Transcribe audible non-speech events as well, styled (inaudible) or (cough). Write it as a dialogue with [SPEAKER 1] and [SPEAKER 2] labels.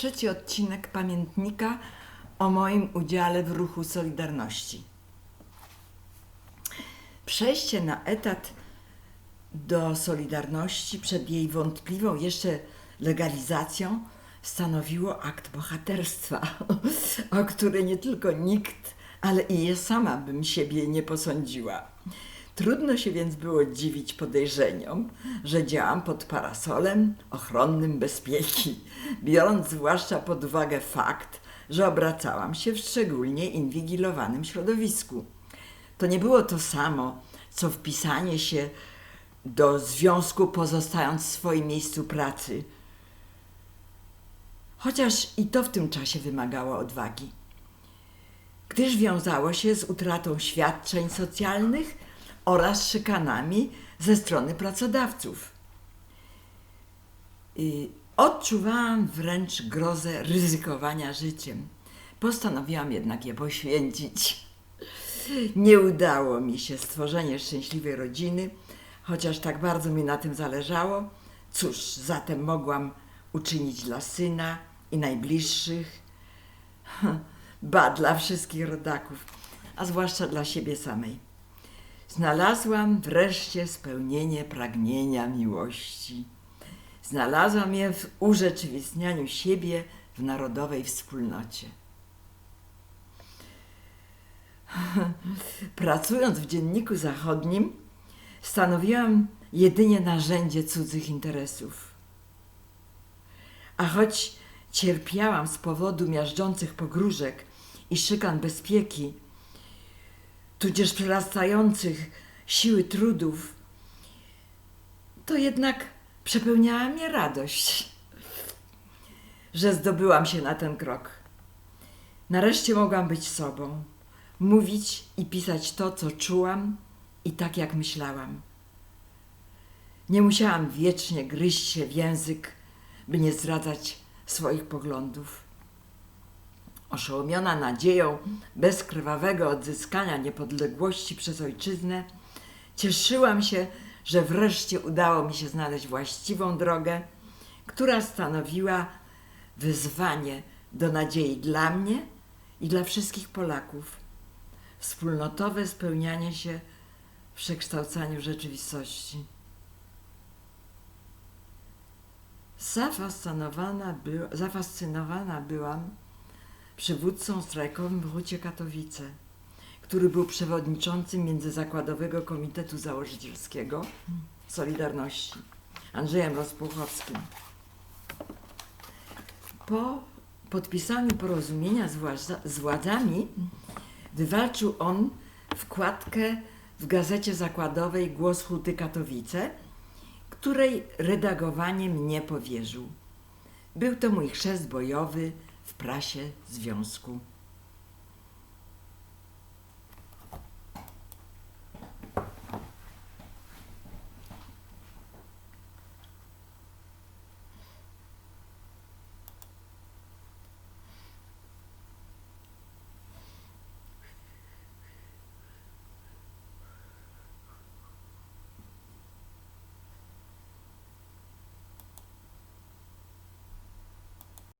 [SPEAKER 1] trzeci odcinek pamiętnika o moim udziale w ruchu Solidarności. Przejście na etat do Solidarności przed jej wątpliwą jeszcze legalizacją stanowiło akt bohaterstwa, (laughs) o który nie tylko nikt, ale i ja sama bym siebie nie posądziła. Trudno się więc było dziwić podejrzeniom, że działam pod parasolem ochronnym bezpieki, biorąc zwłaszcza pod uwagę fakt, że obracałam się w szczególnie inwigilowanym środowisku. To nie było to samo, co wpisanie się do związku, pozostając w swoim miejscu pracy. Chociaż i to w tym czasie wymagało odwagi, gdyż wiązało się z utratą świadczeń socjalnych oraz szykanami ze strony pracodawców. I odczuwałam wręcz grozę ryzykowania życiem. Postanowiłam jednak je poświęcić. Nie udało mi się stworzenie szczęśliwej rodziny, chociaż tak bardzo mi na tym zależało. Cóż, zatem mogłam uczynić dla syna i najbliższych, (laughs) ba dla wszystkich rodaków, a zwłaszcza dla siebie samej. Znalazłam wreszcie spełnienie pragnienia miłości. Znalazłam je w urzeczywistnianiu siebie w narodowej wspólnocie. (laughs) Pracując w dzienniku zachodnim, stanowiłam jedynie narzędzie cudzych interesów. A choć cierpiałam z powodu miażdżących pogróżek i szykan bezpieki, tudzież przerastających siły trudów, to jednak przepełniała mnie radość, że zdobyłam się na ten krok. Nareszcie mogłam być sobą, mówić i pisać to, co czułam i tak, jak myślałam. Nie musiałam wiecznie gryźć się w język, by nie zdradzać swoich poglądów. Oszołomiona nadzieją bezkrwawego odzyskania niepodległości przez ojczyznę, cieszyłam się, że wreszcie udało mi się znaleźć właściwą drogę, która stanowiła wyzwanie do nadziei dla mnie i dla wszystkich Polaków. Wspólnotowe spełnianie się w przekształcaniu rzeczywistości. Zafascynowana, by, zafascynowana byłam przywódcą strajkowym w Hucie Katowice, który był przewodniczącym Międzyzakładowego Komitetu Założycielskiego Solidarności, Andrzejem Rozpuchowskim. Po podpisaniu porozumienia z, z władzami wywalczył on wkładkę w gazecie zakładowej Głos Huty Katowice, której redagowanie mnie powierzył. Był to mój chrzest bojowy w prasie związku.